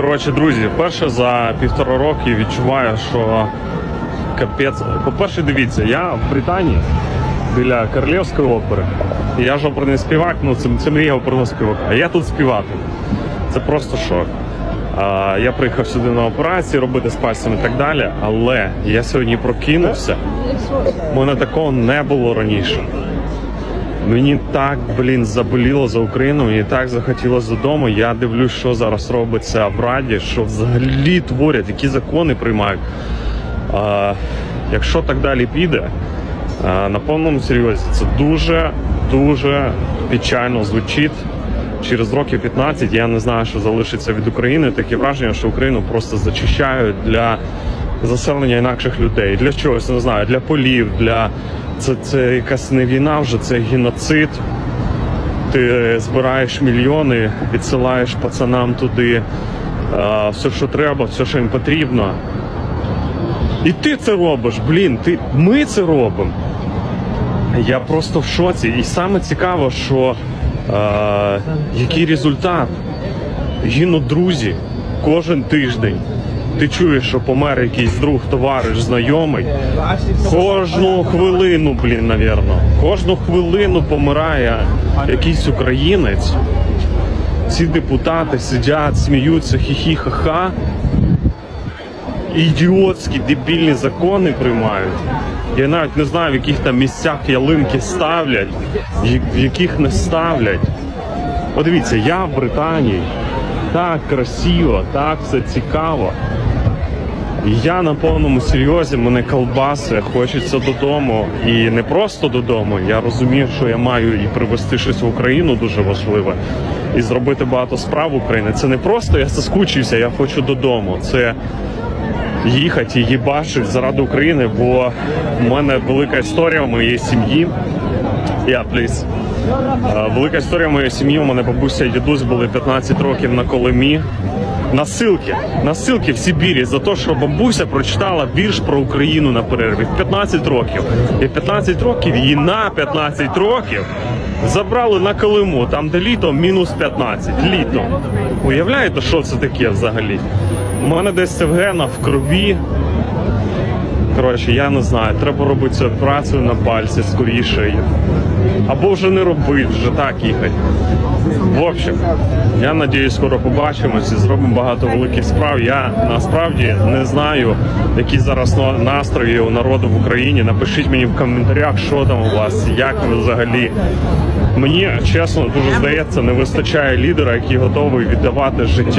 Коротше, друзі, перше за півтора роки відчуваю, що капець. По-перше, дивіться, я в Британії біля Королівської опери. Я ж оперний співак, ну це, це мрія оперного співака. А я тут співати. Це просто шок. А, я приїхав сюди на операції робити з пальцем і так далі, але я сьогодні прокинувся. У мене такого не було раніше. Мені так, блін, заболіло за Україну, мені так захотілося додому. Я дивлюсь, що зараз робиться в Раді, що взагалі творять, які закони приймають. А, якщо так далі піде, а, на повному серйозі це дуже, дуже печально звучить. Через років 15 я не знаю, що залишиться від України. Таке враження, що Україну просто зачищають для заселення інакших людей. Для чогось не знаю, для полів, для це, це якась не війна вже, це геноцид. Ти збираєш мільйони, відсилаєш пацанам туди а, все, що треба, все, що їм потрібно. І ти це робиш, блін, ти, ми це робимо. Я просто в шоці. І саме цікаво, що е, який результат. Гинуть друзі кожен тиждень. Ти чуєш, що помер якийсь друг, товариш, знайомий. Кожну хвилину, блін, навірно. Кожну хвилину помирає якийсь українець. Ці депутати сидять, сміються, хі-хі-ха-ха. Ідіотські дебільні закони приймають. Я навіть не знаю, в яких там місцях ялинки ставлять, в яких не ставлять. Подивіться, я в Британії. Так красиво, так все цікаво. Я на повному серйозі, мене колбаси, хочеться додому. І не просто додому. Я розумію, що я маю і привезти щось в Україну дуже важливе, і зробити багато справ в Україні. Це не просто я соскучився, я хочу додому. Це їхати і їбашити заради України, бо в мене велика історія в моєї сім'ї. Я пліс. Велика історія моєї сім'ї. У мене бабуся і дідусь були 15 років на Колимі. На ссылки, на ссылки в Сибірі за те, що бабуся прочитала вірш про Україну на перерві в 15 років. І 15 років її на 15 років забрали на Колиму, там де літо мінус 15. Літо. Уявляєте, що це таке взагалі? У мене десь це в генах в крові. Коротше, я не знаю, треба робити цю операцію на пальці скоріше. Або вже не робити, вже так їхати. В общем, я надіюсь, скоро побачимось і зробимо багато великих справ. Я насправді не знаю, які зараз настрої у народу в Україні. Напишіть мені в коментарях, що там у вас, як ви взагалі. Мені чесно дуже здається, не вистачає лідера, який готовий віддавати життя.